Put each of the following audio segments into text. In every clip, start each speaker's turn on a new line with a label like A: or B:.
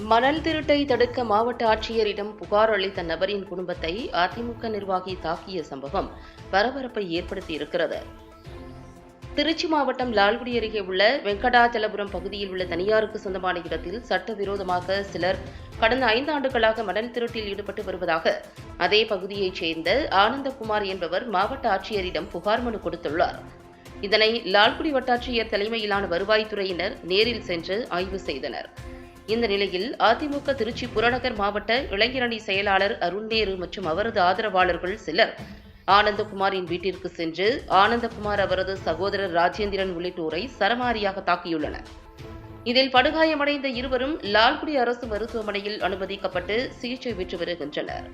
A: மணல் திருட்டை தடுக்க மாவட்ட ஆட்சியரிடம் புகார் அளித்த நபரின் குடும்பத்தை அதிமுக நிர்வாகி தாக்கிய சம்பவம் பரபரப்பை ஏற்படுத்தியிருக்கிறது. திருச்சி மாவட்டம் லால்குடி அருகே உள்ள வெங்கடாச்சலபுரம் பகுதியில் உள்ள தனியாருக்கு சொந்தமான இடத்தில் சட்டவிரோதமாக சிலர் கடந்த ஐந்து ஆண்டுகளாக மணல் திருட்டில் ஈடுபட்டு வருவதாக அதே பகுதியைச் சேர்ந்த ஆனந்தகுமார் என்பவர் மாவட்ட ஆட்சியரிடம் புகார் மனு கொடுத்துள்ளார். இதனை லால்குடி வட்டாட்சியர் தலைமையிலான வருவாய்த்துறையினர் நேரில் சென்று ஆய்வு செய்தனர். இந்த நிலையில் அதிமுக திருச்சி புறநகர் மாவட்ட இளைஞரணி செயலாளர் அருண்நேரு மற்றும் அவரது ஆதரவாளர்கள் சிலர் ஆனந்தகுமாரின் வீட்டிற்கு சென்று ஆனந்தகுமார் அவரது சகோதரர் ராஜேந்திரன் உள்ளிட்டோரை சரமாரியாக தாக்கியுள்ளனர். இதில் படுகாயமடைந்த இருவரும் லால்குடி அரசு மருத்துவமனையில் அனுமதிக்கப்பட்டு சிகிச்சை பெற்று வருகின்றனர்.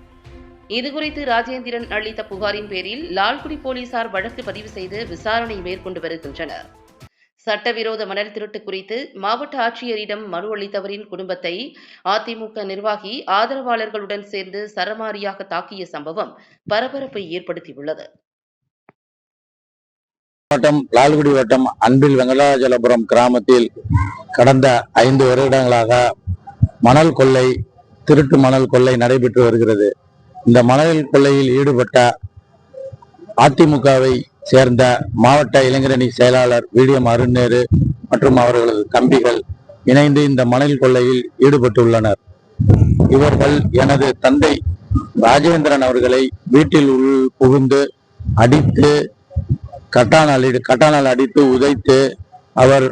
A: இதுகுறித்து ராஜேந்திரன் அளித்த புகாரின் பேரில் லால்குடி போலீசார் வழக்கு பதிவு செய்து விசாரணை மேற்கொண்டு வருகின்றனர். சட்டவிரோத மணல் திருட்டு குறித்து மாவட்ட ஆட்சியரிடம் மனு அளித்தவரின் குடும்பத்தை அதிமுக நிர்வாகி ஆதரவாளர்களுடன் சேர்ந்து சரமாரியாக தாக்கிய சம்பவம் பரபரப்பை ஏற்படுத்தியுள்ளது.
B: வட்டம் லால்குடி வட்டம் அன்பில் வெங்கடாஜலபுரம் கிராமத்தில் கடந்த ஐந்து வருடங்களாக மணல் கொள்ளை திருட்டு மணல் கொள்ளை நடைபெற்று வருகிறது. இந்த மணல் கொள்ளையில் ஈடுபட்ட அதிமுகவை சேர்ந்த மாவட்ட இளைஞரணி செயலாளர் விடியம் அருண்நேரு மற்றும் அவர்களது தம்பிகள் இணைந்து இந்த மணல் கொள்ளையில் ஈடுபட்டுள்ளனர். இவர்கள் எனது தந்தை ராஜேந்திரன் அவர்களை வீட்டில் உள் புகுந்து அடித்து கட்டானால் கட்டானால் அடித்து உதைத்து அவர்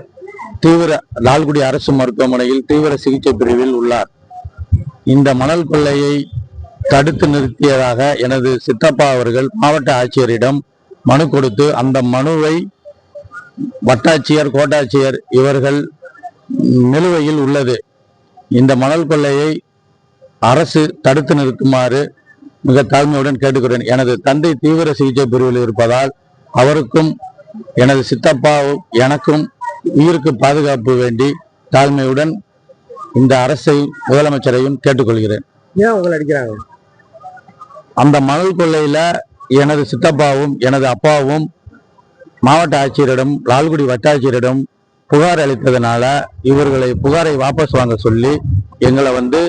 B: தீவிர லால்குடி அரசு மருத்துவமனையில் தீவிர சிகிச்சை பிரிவில் உள்ளார். இந்த மணல் கொள்ளையை தடுத்து நிறுத்தியதாக எனது சித்தப்பா அவர்கள் மாவட்ட ஆட்சியரிடம் மனு கொடுத்து அந்த மனுவை வட்டாட்சியர் கோட்டாட்சியர் இவர்கள் நிலுவையில் உள்ளது. இந்த மணல் கொள்ளையை அரசு தடுத்து நிறுத்துமாறு மிக தாழ்மையுடன் கேட்டுக்கிறேன். எனது தந்தை தீவிர சிகிச்சை பிரிவில் இருப்பதால் அவருக்கும் எனது சித்தப்பாவும் எனக்கும் உயிருக்கு பாதுகாப்பு வேண்டி தாழ்மையுடன் இந்த அரசை முதலமைச்சரையும் கேட்டுக்கொள்கிறேன்.
C: ஏன் உங்களை அடிக்கிறாங்க?
B: அந்த மணல் கொள்ளையில எனது சித்தப்பாவும் எனது அப்பாவும் மாவட்ட ஆட்சியரிடம் லால்குடி வட்டாட்சியரிடம் புகார் அளித்ததுனால இவர்களை புகாரை வாபஸ் வாங்க சொல்லி எங்களை வந்து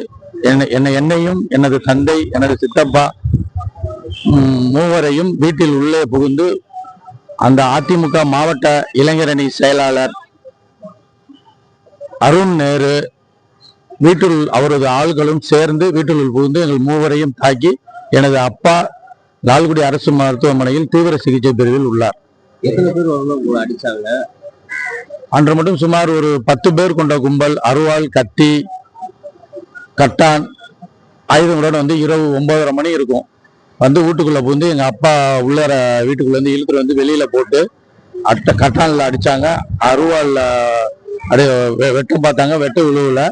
B: என்னை என்னை- என்னையும் எனது தந்தை எனது சித்தப்பா மூவரையும் வீட்டில் உள்ளே புகுந்து அந்த அதிமுக மாவட்ட இளைஞரணி செயலாளர் அருண் நேரு வீட்டில் அவரது ஆள்களும் சேர்ந்து வீட்டில் புகுந்து எங்கள் மூவரையும் தாக்கி எனது அப்பா லால்குடி அரசு மருத்துவமனையில் தீவிர சிகிச்சை பிரிவில் உள்ளார்.
C: எத்தனை பேர் வந்து உங்களை அடிச்சாங்க?
B: அன்று மட்டும் சுமார் ஒரு பத்து பேர் கொண்ட கும்பல் அருவாள் கத்தி கட்டான் ஆயுதங்களுடன் வந்து இரவு ஒன்பதரை மணி இருக்கும். வந்து வீட்டுக்குள்ள புகுந்து எங்க அப்பா உள்ளார வீட்டுக்குள்ள இருந்து இழுத்துட்டு வந்து வெளியில போட்டு அட்ட கட்டான்ல அடிச்சாங்க. அருவாள்ல அப்படியே வெ- வெட்ட பார்த்தாங்க. வெட்ட விழுவுல.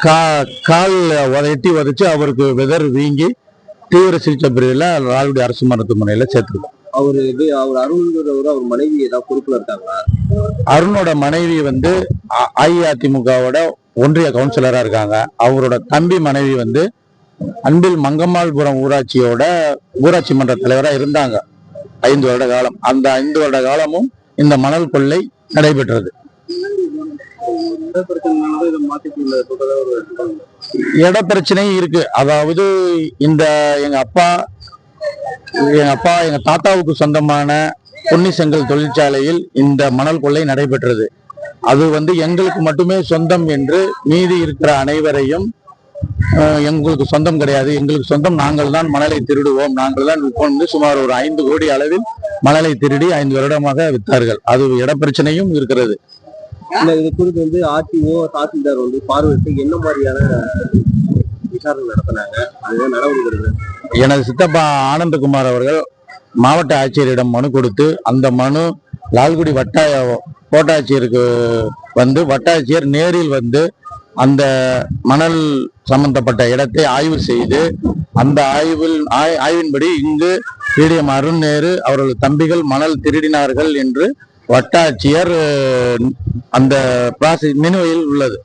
B: கா கால் எட்டி உதைச்சு அவருக்கு வெதர் வீங்கி தீவிர சிகிச்சை பிரிவில் லால்குடி அரசு மருத்துவமனையில சேர்த்துருக்கோம்.
C: அவரு இது அவர் அருள்ங்கிறவரு அவர் மனைவி ஏதாவது பொறுப்புல இருக்காங்களா?
B: அருணோட மனைவி வந்து அஇஅதிமுகவோட ஒன்றிய கவுன்சிலரா இருக்காங்க. அவரோட தம்பி மனைவி வந்து அன்பில் மங்கம்மாள்புரம் ஊராட்சியோட ஊராட்சி மன்ற தலைவரா இருந்தாங்க. ஐந்து வருட காலம். அந்த ஐந்து வருட காலமும் இந்த மணல் கொள்ளை நடைபெற்றது
C: இதை மாத்திக்குள்ள சொல்றதா ஒரு
B: இட பிரச்சனையும் இருக்கு. அதாவது இந்த எங்க அப்பா எங்க அப்பா எங்க தாத்தாவுக்கு சொந்தமான பொன்னி செங்கல் தொழிற்சாலையில் இந்த மணல் கொள்ளை நடைபெற்றது. அது வந்து எங்களுக்கு மட்டுமே சொந்தம் என்று மீதி இருக்கிற அனைவரையும் அஹ், எங்களுக்கு சொந்தம் கிடையாது. எங்களுக்கு சொந்தம் நாங்கள் தான் மணலை திருடுவோம். நாங்கள் தான் விற்போம் சுமார் ஒரு ஐந்து கோடி அளவில் மணலை திருடி ஐந்து வருடமாக வித்தார்கள் அது இடப்பிரச்சனையும் இருக்கிறது.
C: இல்ல இது குறித்து வந்து ஆர்டிஓ தாசில்தார் வந்து பார்வையிட்டு என்ன மாதிரியான விசாரணை நடத்தினாங்க அதுதான் நடவடிக்கை.
B: எனது சித்தப்பா ஆனந்தகுமார் அவர்கள் மாவட்ட ஆட்சியரிடம் மனு கொடுத்து அந்த மனு லால்குடி வட்ட கோட்டாட்சியருக்கு வந்து வட்டாட்சியர் நேரில் வந்து அந்த மணல் சம்பந்தப்பட்ட இடத்தை ஆய்வு செய்து அந்த ஆய்வில் ஆய்- ஆய்வின்படி இங்கு பிடிஎம் அருண் நேரு அவர்கள் தம்பிகள் மணல் திருடினார்கள் என்று வட்டாட்சியர் அந்த ப்ராசஸ் நிலுவையில் உள்ளது.